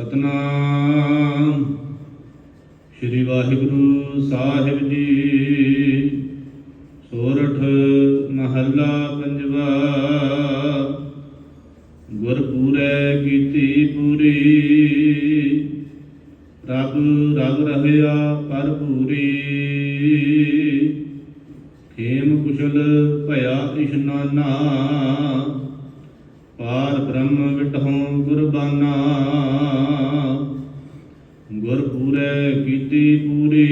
ਸਤਨਾਮ। ਸ੍ਰੀ ਵਾਹਿਗੁਰੂ ਸਾਹਿਬ ਜੀ, ਸੋਰਠ ਮਹੱਲਾ ਪੰਜਵਾ। ਗੁਰਪੂਰੈ ਕੀਤੀ ਪੂਰੀ। ਰੱਬ ਰਬ ਰਹਿਆ ਪਰ ਪੂਰੀ। ਖੇਮ ਕੁਸ਼ਲ ਭਇਆ ਇਸ਼ਨਾਨਾ ਪਾਰ ਬ੍ਰਹਮ ਵਿਟਹੁ ਗੁਰ ਕੀਤੀ ਪੂਰੀ।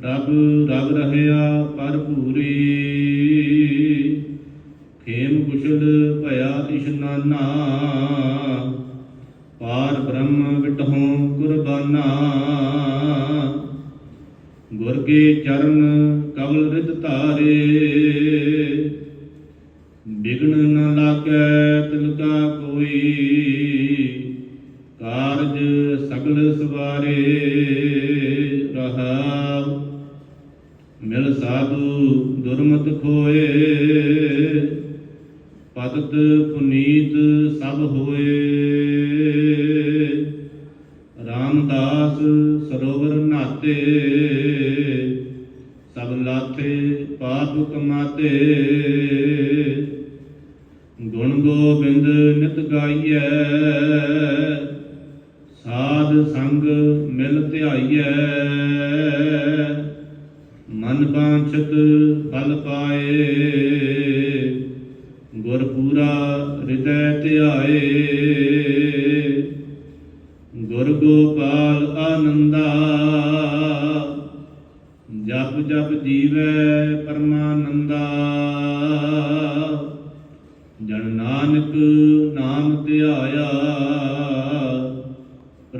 ਰਬ ਰਬ ਰਹਿਆ ਪਰ ਪੂਰੀ ਖੇਮ ਕੁਸ਼ਲ ਭਇਆ ਇਸ਼ਨਾਨਾ ਪਾਰ ਬ੍ਰਹਮ ਵਿਟਹੁ ਕੁਰਬਾਨਾ। ਗੁਰ ਕੇ ਚਰਨ ਕਵਲ ਰਿਦ ਧਾਰੇ। ਬਿਗਨ ਨ ਲਾਗੈ ਤਿਲਕਾ ਕੋਈ। ਕਾਰਜ ਸਗਲ ਸਵਾਰੇ ਰਹਾ ਮਿਲ ਸਾਧੂ ਦੁਰਮਤ ਖੋਏ। ਪਤਤ ਪੁਨੀਤ ਸਭ ਹੋਏ। ਰਾਮਦਾਸ ਸਰੋਵਰ ਨਾਤੇ। ਸਭ ਲਾਥੇ ਪਾਪ ਕਮਾਤੇ। ਗੁਣ ਗੋਬਿੰਦ ਨਿਤ ਗਾਈਐ। ਸਾਧ ਸੰਗ ਮਿਲ ਧਿਆਈਐ। ਮਨ ਬਾਂਛਤ ਫਲ ਪਾਏ। ਗੁਰ ਪੂਰਾ ਹਿਰਦੈ ਧਿਆਏ। ਗੁਰ ਗੋਪਾਲ ਆਨੰਦਾ। ਜਪ ਜਪ ਜੀਵੈ ਪਰਮਾਨੰਦਾ। ਜਨ ਨਾਨਕ ਨਾਮ ਧਿਆਇਆ।